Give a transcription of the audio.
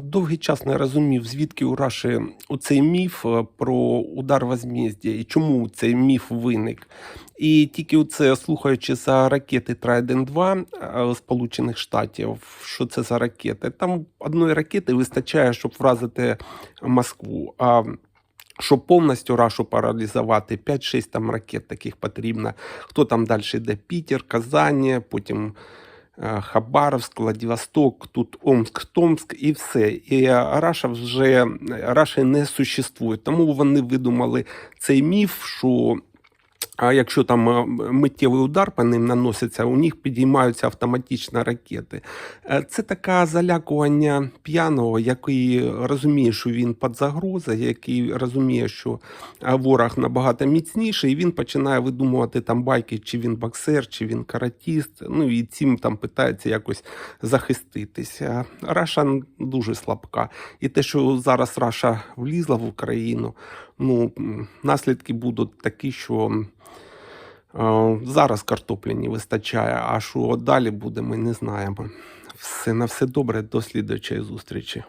довгий час не розумів, звідки у Раші оцей міф е, про удар возмездя і чому цей міф виник. І тільки оце, слухаючи за ракети Trident 2 е, Сполучених Штатів, що це за ракети, там одної ракети вистачає, щоб вразити Москву. А щоб повністю Рашу паралізувати, 5-6 там ракет таких потрібно. Хто там далі йде? Пітер, Казань, потім Хабаровськ, Владивосток, тут Омск, Томск і все. І е, Раша вже Раші не существує. Тому вони видумали цей міф, що а якщо там е, миттєвий удар по ним наноситься, у них підіймаються автоматично ракети. Е, Це таке залякування п'яного, який розуміє, що він під загрозою, який розуміє, що е, ворог набагато міцніший, і він починає видумувати там байки, чи він боксер, чи він каратіст. Ну і цим там питається якось захиститися. Раша дуже слабка. І те, що зараз Раша влізла в Україну, ну наслідки будуть такі, що. Зараз картоплі не вистачає, а що далі буде, ми не знаємо. Все на все добре, до слідуючої зустрічі.